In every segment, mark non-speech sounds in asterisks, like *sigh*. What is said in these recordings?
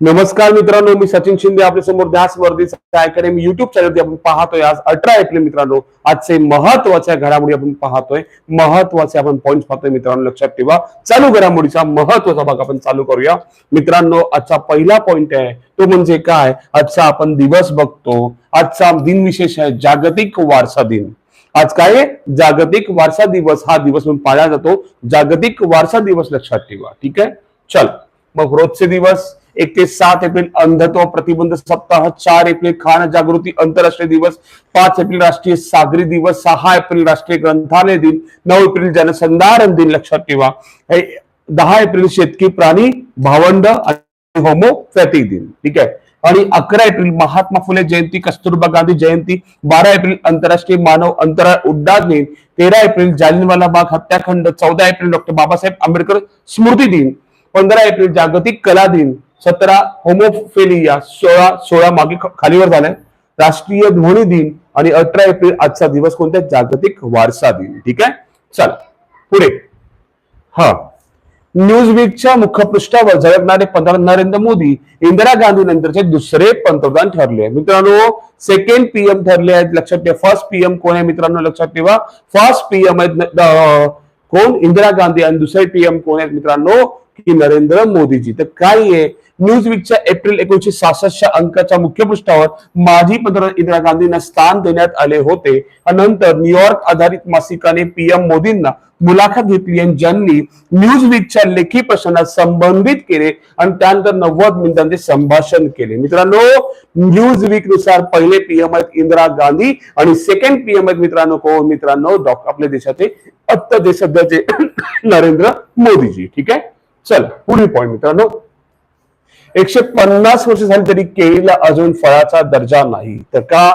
नमस्कार मित्रांनो मी सचिन शिंदे आपल्यासमोर ध्यास वर्धीचा अकॅडमी युट्यूब चॅनलवरती आपण पाहतोय. आज अठरा एप्रिल मित्रांनो आजचे महत्त्वाच्या घडामोडी आपण पाहतोय. महत्त्वाचे आपण पॉईंट पाहतोय मित्रांनो लक्षात ठेवा. चालू घडामोडीचा महत्त्वाचा भाग आपण चालू करूया. मित्रांनो आजचा पहिला पॉइंट आहे तो म्हणजे काय? आजचा आपण दिवस बघतो. आजचा दिन विशेष आहे जागतिक वारसा दिन. आज काय जागतिक वारसा दिवस. हा दिवस म्हणून पाळला जातो. जागतिक वारसा दिवस लक्षात ठेवा. ठीक आहे? चल. मग रोजचे दिवस एक ते सात एप्रिल अंधत्व प्रतिबंध सप्ताह चार एप्रिल खान जागृती आंतरराष्ट्रीय दिवस पाच एप्रिल राष्ट्रीय सागरी दिवस सहा एप्रिल राष्ट्रीय ग्रंथालय दिन नऊ एप्रिल जनसंधारण दिन लक्षात ठेवा. हे दहा एप्रिल शेतकी प्राणी भावंड आणि होमोपॅथिक दिन. ठीक आहे? आणि अकरा एप्रिल महात्मा फुले जयंती कस्तुरबा गांधी जयंती बारा एप्रिल आंतरराष्ट्रीय मानव अंतराळ उड्डाण दिन तेरा एप्रिल जालिनवाला बाग हत्याखंड चौदा एप्रिल डॉक्टर बाबासाहेब आंबेडकर स्मृती दिन पंधरा एप्रिल जागतिक कला दिन सतरा होमोफेलिया सोळा सोळा मागे खालीवर झालाय. राष्ट्रीय ध्वनी दिन आणि अठरा एप्रिल आजचा दिवस कोणत्या जागतिक वारसा दिन? ठीक आहे? चल पुढे. हा. न्यूज वीकच्या मुखपृष्ठावर झळकणारे पंतप्रधान नरेंद्र मोदी इंदिरा गांधी नंतरचे दुसरे पंतप्रधान ठरले मित्रांनो सेकंड पीएम ठरले आहेत. लक्षात ठेवा फर्स्ट पीएम कोण आहे मित्रांनो? लक्षात ठेवा फर्स्ट पीएम आहेत कोण? इंदिरा गांधी आणि दुसरे पीएम कोण आहेत मित्रांनो? की नरेंद्र मोदीजी. तर काय आहे न्यूज वीकच्या एप्रिल एकोणीशे सहासष्टच्या अंकाच्या मुख्य पृष्ठावर माजी पंतप्रधान इंदिरा गांधींना स्थान देण्यात आले होते. आणि नंतर न्यूयॉर्क आधारित मासिकाने पीएम मोदींना मुलाखत घेतली आणि ज्यांनी न्यूज वीकच्या लेखी प्रश्नांना संबंधित केले आणि त्यानंतर नव्वद मिनिटांचे संभाषण केले. मित्रांनो न्यूज वीकनुसार पहिले पीएम आहेत इंदिरा गांधी आणि सेकंड पीएम आहेत मित्रांनो कोण? मित्रांनो डॉक्टर आपल्या देशाचे आत्ता सध्याचे *coughs* नरेंद्र मोदीजी. ठीक आहे? चल पुढील पॉईंट मित्रांनो. एकशे पन्नास वर्ष झाली तरी केळीला अजून फळाचा दर्जा नाही. तर का?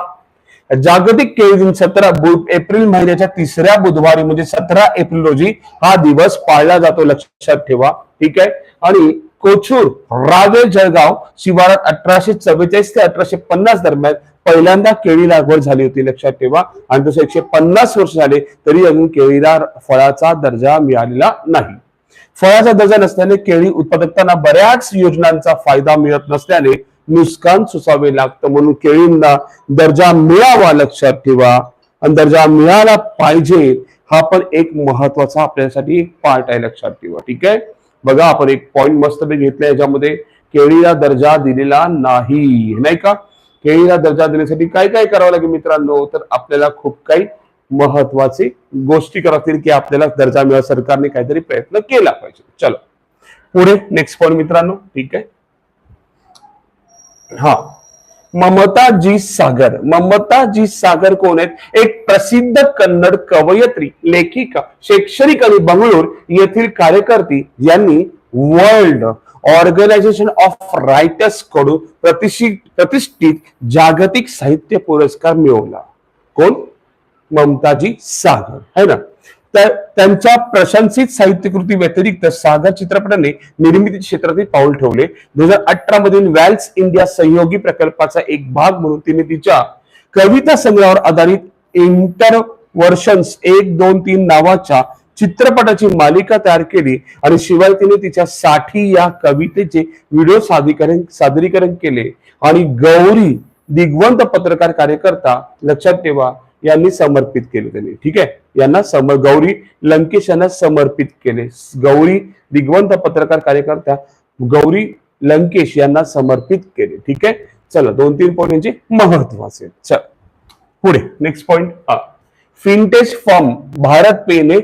जागतिक केळी दिन सतरा एप्रिल महिन्याच्या तिसऱ्या बुधवारी म्हणजे सतरा एप्रिल रोजी हा दिवस पाळला जातो. लक्षात ठेवा. ठीक आहे? आणि कोचूर रावेल जळगाव शिवारात अठराशे चव्वेचाळीस ते अठराशे पन्नास दरम्यान पहिल्यांदा केळी लागवड झाली होती. लक्षात ठेवा. आणि तसं एकशे पन्नास वर्ष झाले तरी अजून केळीला फळाचा दर्जा मिळालेला नाही. फळाचा दर्जा नसल्याने केळी उत्पादकांना बऱ्याच योजनांचा फायदा मिळत नसल्याने नुकसान सुसावे लागतं. म्हणून केळींना दर्जा मिळावा लक्षात ठेवा. आणि दर्जा मिळाला पाहिजे हा पण एक महत्त्वाचा आपल्यासाठी एक पार्ट आहे लक्षात ठेवा. ठीक आहे? बघा आपण एक पॉइंट मस्त घेतला याच्यामध्ये केळीला दर्जा दिलेला नाही. नाही का? केळीला दर्जा देण्यासाठी काय काय करावं लागेल मित्रांनो? तर आपल्याला खूप काही महत्वाची गोष्टी करतील की आपल्याला दर्जा मिळा सरकारने काहीतरी प्रयत्न केला पाहिजे. चलो. पुढे नेक्स्ट पॉईंट मित्रांनो. ठीक आहे? हा. ममताजी सागर. ममताजी सागर कोण आहेत? एक प्रसिद्ध कन्नड कवयत्री लेखिका शैक्षणिक आणि बंगळूर येथील कार्यकर्ती यांनी वर्ल्ड ऑर्गनायझेशन ऑफ रायटर्सकडून प्रतिष्ठित जागतिक साहित्य पुरस्कार मिळवला. कोण? ममताजी सागर. है ना? तर त्यांच्या प्रशंसित साहित्यकृती व्यतिरिक्त सागर चित्रपटाने निर्मिती क्षेत्रातील पाऊल ठेवले. दोन हजार अठरा मधील वॅल्स इंडिया सहयोगी प्रकल्पाचा एक भाग म्हणून तिने तिच्या कविता संग्रहावर आधारित इंटर वर्षन्स एक दोन तीन नावाच्या चित्रपटाची मालिका तयार केली आणि शिवाय तिने तिच्या साठी या कवितेचे व्हिडिओ सादरीकरण सादरीकरण केले. आणि गौरी दिग्वंत पत्रकार कार्यकर्ता लक्षात ठेवा यांनी समर्पित केले त्यांनी. ठीक आहे? यांना सम गौरी लंकेश यांना समर्पित केले. गौरी दिग्वंत पत्रकार कार्यकर्त्या गौरी लंकेश यांना समर्पित केले. ठीक आहे? चला दोन तीन पॉईंट यांचे महत्त्वाचे. चल. पुढे next point fintech form Bharat पेने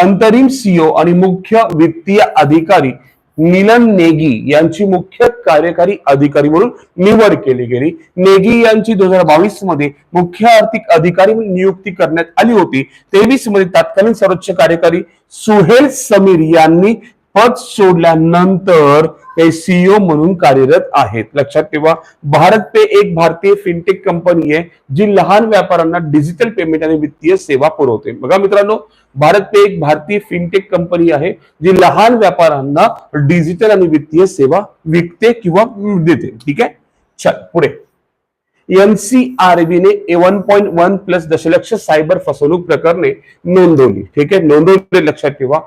अंतरिम सीओ आणि मुख्य वित्तीय अधिकारी मिलन नेगी यांची मुख्य कार्यकारी अधिकारी म्हणून निवड केली गेली. नेगी यांची दोन हजार बावीसमध्ये मुख्य आर्थिक अधिकारी म्हणून नियुक्ती करण्यात आली होती. तेवीसमध्ये तत्कालीन सर्वोच्च कार्यकारी सुहेल समीर यांनी पद सोडल्यानंतर ते सीईओ म्हणून कार्यरत आहेत. लक्षात ठेवा भारत पे एक भारतीय फिनटेक कंपनी आहे जी लहान व्यापाऱ्यांना डिजिटल पेमेंट आणि वित्तीय सेवा पुरवते. बघा मित्रांनो भारत पे एक भारतीय फिनटेक कंपनी आहे जी लहान व्यापाऱ्यांना डिजिटल आणि वित्तीय सेवा विकते किंवा देते. ठीक आहे? चल पुढे. एनसीआरबीने वन पॉईंट वन प्लस दशलक्ष सायबर फसवणूक प्रकरणे नोंदवली. ठीक आहे? नोंदवली लक्षात ठेवा.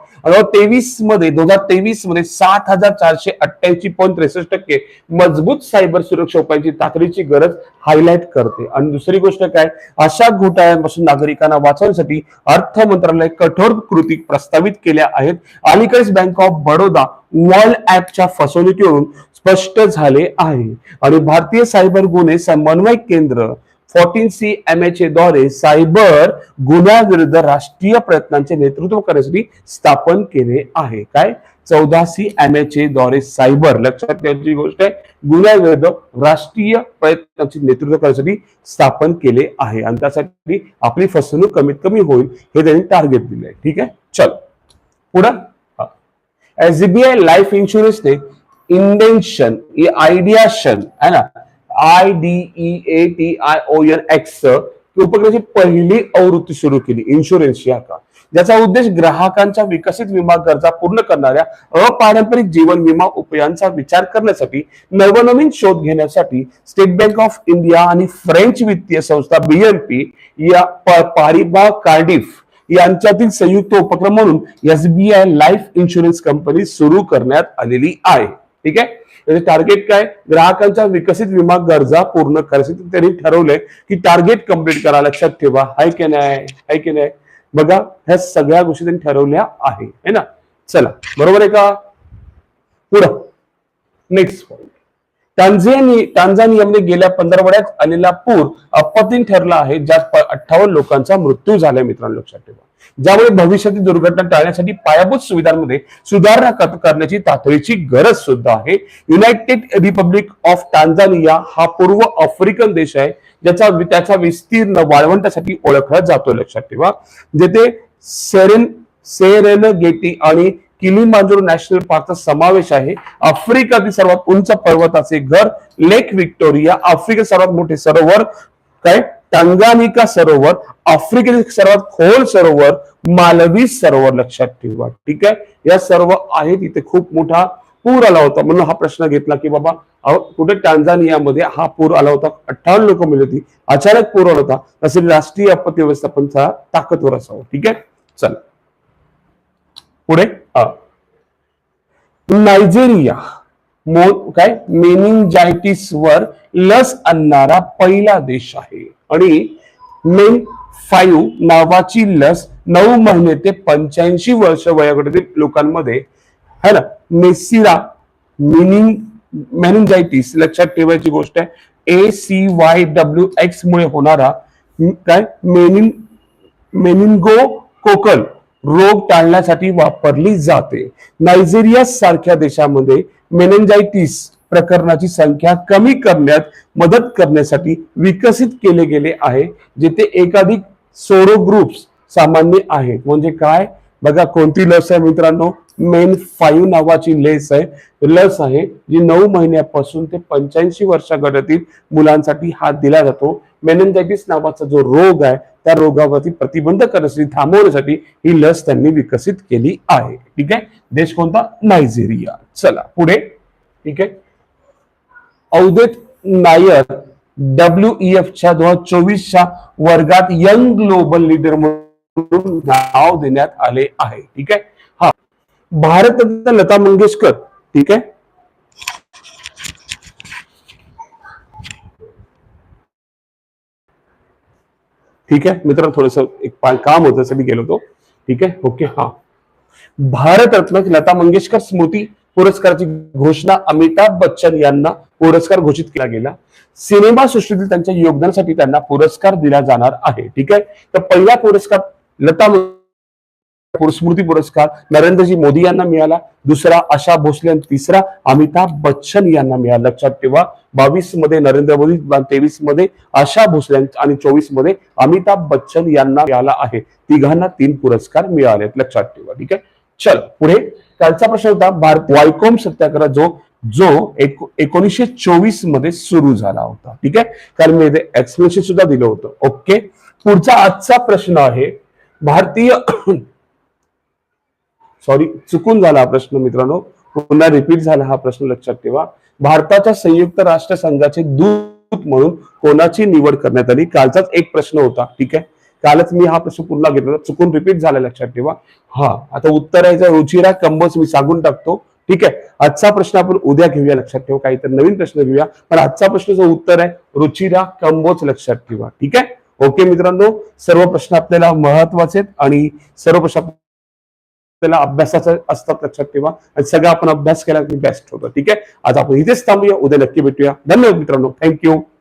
तेवीसमध्ये दोन हजार तेवीसमध्ये सात हजार चारशे अठ्ठ्याऐंशी पॉईंट त्रेसष्ट टक्के मजबूत सायबर सुरक्षा उपायांची तातडीची गरज हायलाइट करते. आणि दुसरी गोष्ट काय? अशा घोटाळ्यांपासून नागरिकांना वाचवण्यासाठी अर्थ मंत्रालय कठोर कृती प्रस्तावित केल्या आहेत. अलीकडेच बँक ऑफ बडोदा वर्ल्ड ऍपच्या फसवणुकीवरून स्पष्ट झाले आहे. आणि भारतीय सायबर गुन्हे समन्वय केंद्र fourteen C M H A द्वारे सायबर गुन्ह्याविरुद्ध राष्ट्रीय प्रयत्नांचे नेतृत्व करण्यासाठी स्थापन केले आहे. काय? चौदा सी एम एच ए द्वारे सायबर लक्षात घ्यायची गोष्ट आहे गुन्ह्याविरुद्ध राष्ट्रीय प्रयत्नांचे नेतृत्व करण्यासाठी स्थापन केले आहे. आणि त्यासाठी आपली फसवणूक कमीत कमी होईल हे त्यांनी टार्गेट दिले ठीक आहे? चल. पुढं. एसबीआय लाईफ इन्शुरन्सने इंडेन्शन आयडियाशन है ना? I D E A T I O N X उपक्रमाची पहिली आवृत्ती सुरू केली इन्शुरन्स या का? ज्याचा उद्देश ग्राहकांच्या विकसित विमा गरजा पूर्ण करणाऱ्या अपारंपरिक जीवन विमा उपायांचा विचार करण्यासाठी नवनवीन शोध घेण्यासाठी स्टेट बँक ऑफ इंडिया आणि फ्रेंच वित्तीय संस्था बीएमपी या पारिबा कार्डिफ यांच्यातील संयुक्त उपक्रम म्हणून एसबीआय लाईफ इन्शुरन्स कंपनी सुरू करण्यात आलेली आहे. ठीक आहे? त्याचे टार्गेट काय? ग्राहकांच्या विकसित विमा गरजा पूर्ण करायसाठी त्यांनी ठरवलंय की टार्गेट कंप्लीट करा. लक्षात ठेवा. हाय की नाही? हाय की नाही? बघा ह्या सगळ्या गोष्टी त्यांनी ठरवल्या आहे. है ना? चला. बरोबर आहे का? पुढं. नेक्स्ट पॉइंट टांझेनी टांझानियामध्ये गेल्या पंधरवड्यात आलेला पूर आपत्तीन ठरला आहे ज्यात अठ्ठावन्न लोकांचा मृत्यू झालाय मित्रांनो. लक्षात ठेवा. ज्यामुळे भविष्यातील दुर्घटना टाळण्यासाठी पायाभूत सुविधांमध्ये सुधारणा करण्याची तातडीची गरज सुद्धा आहे. युनायटेड रिपब्लिक ऑफ टांझानिया हा पूर्व आफ्रिकन देश आहे ज्याचा त्याचा विस्तीर्ण वाळवंटासाठी ओळखला जातो लक्षात ठेवा. जेथे सेरेन सेरेन गेटी आणि किलिमांजरो नॅशनल पार्कचा समावेश आहे. आफ्रिकातील सर्वात उंच पर्वताचे घर लेक व्हिक्टोरिया आफ्रिकेत सर्वात मोठे सरोवर काय? टंगानिका सरोवर आफ्रिकेतील सर्वात खोल सरोवर मालवी सरोवर लक्षात ठेवा. ठीक आहे? या सर्व आहेत इथे खूप मोठा पूर आला होता. म्हणून हा प्रश्न घेतला की बाबा कुठे टांझानियामध्ये हा पूर आला होता? अठ्ठावन्न लोक मिळली होती. अचानक पूर आला होता. तसे राष्ट्रीय आपत्ती व्यवस्थापनचा ताकदवर असावं. ठीक आहे? चला. पुढे. नायजेरिया. काय? मेनिंजायटिस वर लस आणणारा पहिला देश आहे. आणि मेन फाईव्ह नावाची लस नऊ महिने ते पंच्याऐंशी वर्ष वयोगटातील लोकांमध्ये है ना? मेसिरा मिनिंग मेनिंजायटिस लक्षात ठेवायची गोष्ट आहे. A C Y W X मुळे होणारा काय? मेनिन मेनिंगो कोकल रोग टाळण्यासाठी वापरली जाते. नायजेरिया सारख्या देशामध्ये मेनेंजायटिस प्रकरणाची संख्या कमी करण्यात मदत करण्यासाठी विकसित केले गेले आहे जेथे एकाधिक सोरो ग्रुप्स सामान्य आहेत. म्हणजे काय? बघा कोणती लस आहे मित्रांनो? मेन फाईव्ह नावाची लस आहे. लस आहे जी नऊ महिन्यापासून ते पंच्याऐंशी वर्षागटातील मुलांसाठी हा दिला जातो. मेनंजायटिस नावाचा जो रोग आहे त्या रोगावरती प्रतिबंध करण्यासाठी थांबवण्यासाठी ही लस त्यांनी विकसित केली आहे. ठीक आहे? देश कोणता? नायजेरिया. चला पुढे. ठीक आहे? अवधेत नायर डब्ल्यू च्या दोन हजार चोवीसच्या वर्गात यंग ग्लोबल लीडर म्हणून नाव देण्यात आले आहे. ठीक आहे? हा. भारतरत्न लता मंगेशकर. ठीक आहे? ठीक आहे? मित्रांनो थोडस एक काम होतं असं मी गेलो होतो. ठीक आहे? ओके हा. भारतरत्न लता मंगेशकर स्मृती पुरस्काराची घोषणा अमिताभ बच्चन यांना पुरस्कार घोषित केला गेला. सिनेमा सृष्टीतील त्यांच्या योगदानासाठी त्यांना पुरस्कार दिला जाणार आहे. ठीक आहे? तर पहिला पुरस्कार लता स्मृती पुरस्कार नरेंद्रजी मोदी यांना मिळाला. दुसरा आशा भोसले आणि तिसरा अमिताभ बच्चन यांना मिळाला. लक्षात ठेवा बावीसमध्ये नरेंद्र मोदी तेवीसमध्ये आशा भोसले आणि चोवीसमध्ये अमिताभ बच्चन यांना मिळाला आहे. तिघांना तीन पुरस्कार मिळाले लक्षात ठेवा ठीक आहे? चल पुढे. कालचा प्रश्न होता भारत वायकोम सत्याग्रह जो जो एक- एकोणीसशे चोवीसमध्ये सुरू झाला होता ठीक आहे? कारण मी एक्सप्लेनेशन सुद्धा दिलं होतं. ओके पुढचा आजचा प्रश्न आहे भारतीय सॉरी चुकून झाला हा प्रश्न मित्रांनो. पुन्हा रिपीट झाला हा प्रश्न लक्षात ठेवा. भारताच्या संयुक्त राष्ट्र संघाचे दूत म्हणून कोणाची निवड करण्यात आली? कालचाच एक प्रश्न होता. ठीक आहे? कालच मी हा प्रश्न पुन्हा घेतला चुकून रिपीट झाला लक्षात ठेवा. हा आता उत्तर आहे रुचिरा कंबस मी सांगून टाकतो. ठीक आहे? आजचा प्रश्न आपण उद्या घेऊया लक्षात ठेवा. काहीतरी नवीन प्रश्न घेऊया. पण आजचा प्रश्नाचं उत्तर आहे रुचिरा कंबोच लक्षात ठेवा. ठीक आहे? ओके मित्रांनो सर्व प्रश्न आपल्याला महत्त्वाचे आहेत आणि सर्व प्रश्न त्याला अभ्यासाचं असतात लक्षात ठेवा. आणि सगळं आपण अभ्यास केला की बेस्ट होतं. ठीक आहे? आज आपण इथेच थांबूया. उद्या नक्की भेटूया. धन्यवाद मित्रांनो. थँक्यू